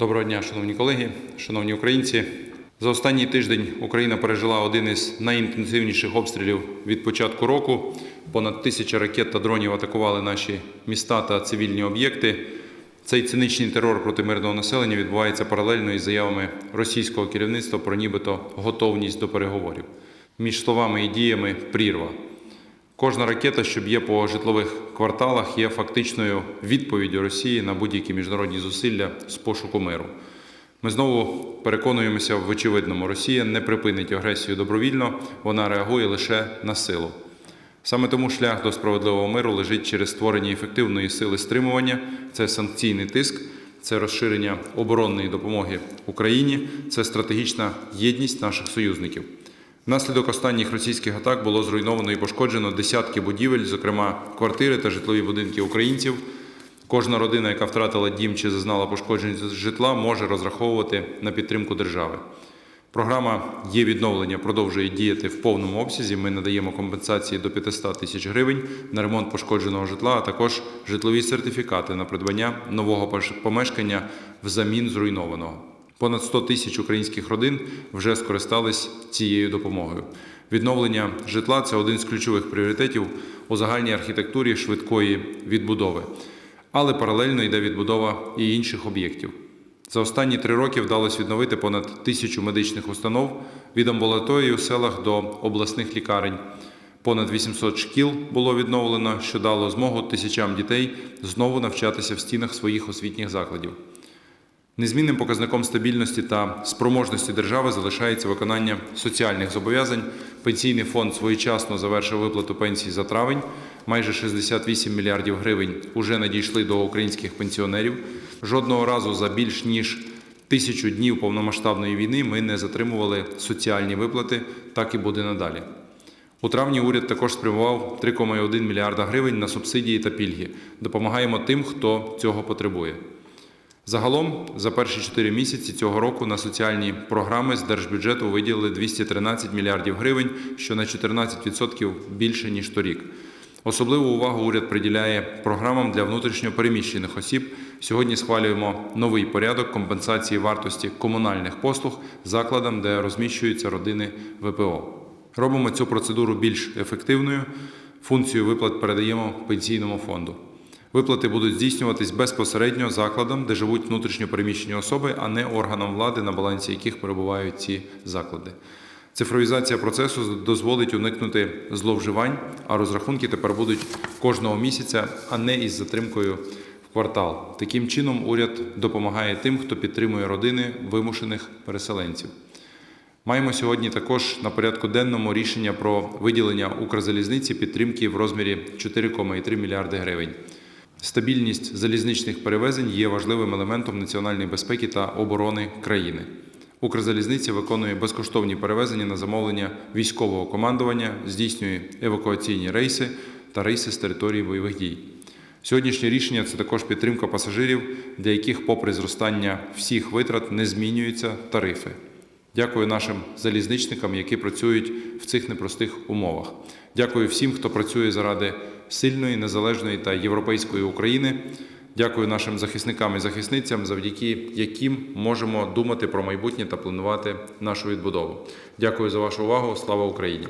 Доброго дня, шановні колеги, шановні українці. За останній тиждень Україна пережила один із найінтенсивніших обстрілів від початку року. Понад тисяча ракет та дронів атакували наші міста та цивільні об'єкти. Цей циничний терор проти мирного населення відбувається паралельно із заявами російського керівництва про нібито готовність до переговорів. Між словами і діями прірва. Кожна ракета, що б'є по житлових кварталах, є фактичною відповіддю Росії на будь-які міжнародні зусилля з пошуку миру. Ми знову переконуємося в очевидному: Росія не припинить агресію добровільно, вона реагує лише на силу. Саме тому шлях до справедливого миру лежить через створення ефективної сили стримування, це санкційний тиск, це розширення оборонної допомоги Україні, це стратегічна єдність наших союзників. Внаслідок останніх російських атак було зруйновано і пошкоджено десятки будівель, зокрема квартири та житлові будинки українців. Кожна родина, яка втратила дім чи зазнала пошкоджень житла, може розраховувати на підтримку держави. Програма є відновлення продовжує діяти в повному обсязі. Ми надаємо компенсації до 500 тисяч гривень на ремонт пошкодженого житла, а також житлові сертифікати на придбання нового помешкання взамін зруйнованого. Понад 100 тисяч українських родин вже скористались цією допомогою. Відновлення житла це один з ключових пріоритетів у загальній архітектурі швидкої відбудови. Але паралельно йде відбудова і інших об'єктів. За останні три роки вдалося відновити понад тисячу медичних установ від амбулаторії у селах до обласних лікарень. Понад 800 шкіл було відновлено, що дало змогу тисячам дітей знову навчатися в стінах своїх освітніх закладів. Незмінним показником стабільності та спроможності держави залишається виконання соціальних зобов'язань. Пенсійний фонд своєчасно завершив виплату пенсій за травень. Майже 68 мільярдів гривень уже надійшли до українських пенсіонерів. Жодного разу за більш ніж тисячу днів повномасштабної війни ми не затримували соціальні виплати, так і буде надалі. У травні уряд також спрямував 3,1 мільярда гривень на субсидії та пільги. Допомагаємо тим, хто цього потребує. Загалом за перші 4 місяці цього року на соціальні програми з держбюджету виділили 213 мільярдів гривень, що на 14% більше ніж торік. Особливу увагу уряд приділяє програмам для внутрішньо переміщених осіб. Сьогодні схвалюємо новий порядок компенсації вартості комунальних послуг закладам, де розміщуються родини ВПО. Робимо цю процедуру більш ефективною. Функцію виплат передаємо пенсійному фонду. Виплати будуть здійснюватись безпосередньо закладам, де живуть внутрішньо переміщені особи, а не органам влади, на балансі яких перебувають ці заклади. Цифровізація процесу дозволить уникнути зловживань, а розрахунки тепер будуть кожного місяця, а не із затримкою в квартал. Таким чином, уряд допомагає тим, хто підтримує родини вимушених переселенців. Маємо сьогодні також на порядку денному рішення про виділення Укрзалізниці підтримки в розмірі 4,3 мільярди гривень. Стабільність залізничних перевезень є важливим елементом національної безпеки та оборони країни. Укрзалізниця виконує безкоштовні перевезення на замовлення військового командування, здійснює евакуаційні рейси та рейси з території бойових дій. Сьогоднішнє рішення це також підтримка пасажирів, для яких, попри зростання всіх витрат, не змінюються тарифи. Дякую нашим залізничникам, які працюють в цих непростих умовах. Дякую всім, хто працює заради сильної, незалежної та європейської України. Дякую нашим захисникам і захисницям, завдяки яким можемо думати про майбутнє та планувати нашу відбудову. Дякую за вашу увагу. Слава Україні!